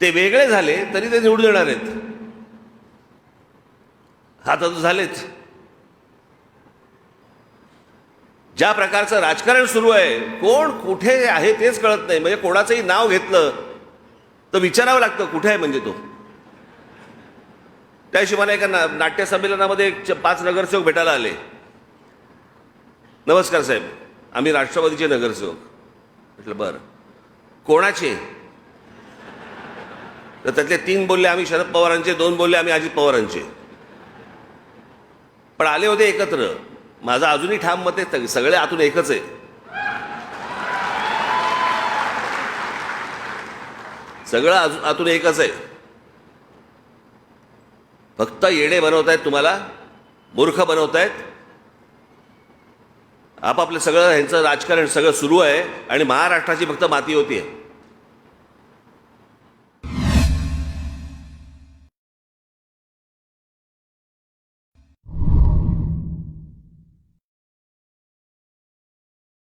ते वेगळे झाले तरी ते निवडून येणार आहेत. हा तर झालेच. ज्या प्रकारचं राजकारण सुरू आहे कोण कुठे आहे तेच कळत नाही. म्हणजे कोणाचंही नाव घेतलं तर विचारावं लागतं कुठे आहे म्हणजे तो. त्याशिवाय हिशोबाने एका ना नाट्य संमेलनामध्ये एक च- पाच नगरसेवक भेटायला आले. नमस्कार साहेब आम्ही राष्ट्रवादीचे नगरसेवक. म्हटलं बरं. कोणाचे? तर त्यातले तीन बोलले आम्ही शरद पवारांचे दोन बोलले आम्ही अजित पवारांचे. पण आले होते एकत्र. माझं अजूनही ठाम मत आहे सगळे आतून एकच आहे. सगळं अजून आतून एकच आहे. फक्त येडे बनवतायत तुम्हाला मूर्ख बनवतायत. आपापलं सगळं ह्यांचं राजकारण सगळं सुरू आहे आणि महाराष्ट्राची फक्त माती होती आहे.